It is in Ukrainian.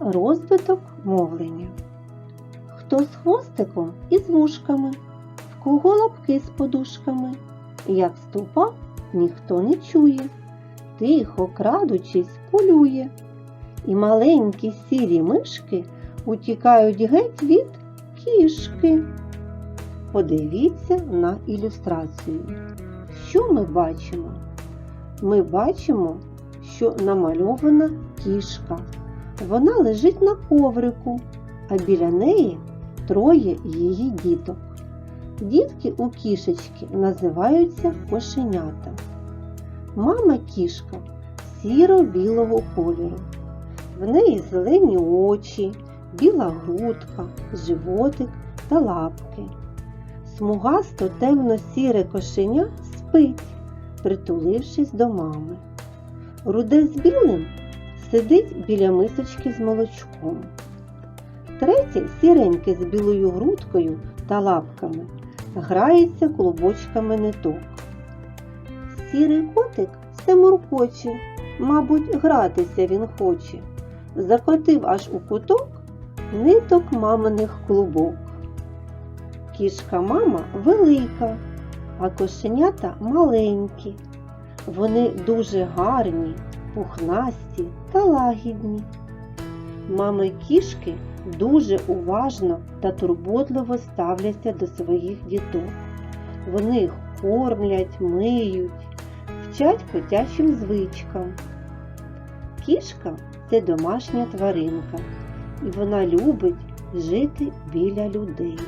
Розвиток мовлення. Хто з хвостиком і з вушками, в кого лапки з подушками. Як ступа, ніхто не чує, тихо крадучись полює. І маленькі сірі мишки утікають геть від кішки. Подивіться на ілюстрацію. Що ми бачимо? Ми бачимо, що намальована кішка. Вона лежить на коврику, а біля неї троє її діток. Дітки у кішечки називаються кошенята. Мама кішка сіро-білого кольору. В неї зелені очі, біла грудка, животик та лапки. Смугасто темно-сіре кошеня спить, притулившись до мами. Руде з білим сидить біля мисочки з молочком. Третє сіреньке з білою грудкою та лапками грається клубочками ниток. Сірий котик все муркоче, мабуть, гратися він хоче. Закотив аж у куток ниток маминих клубок. Кішка мама велика, а кошенята маленькі. Вони дуже гарні, пухнасті та лагідні. Мами кішки дуже уважно та турботливо ставляться до своїх діток. Вони їх кормлять, миють, вчать котячим звичкам. Кішка це домашня тваринка, і вона любить жити біля людей.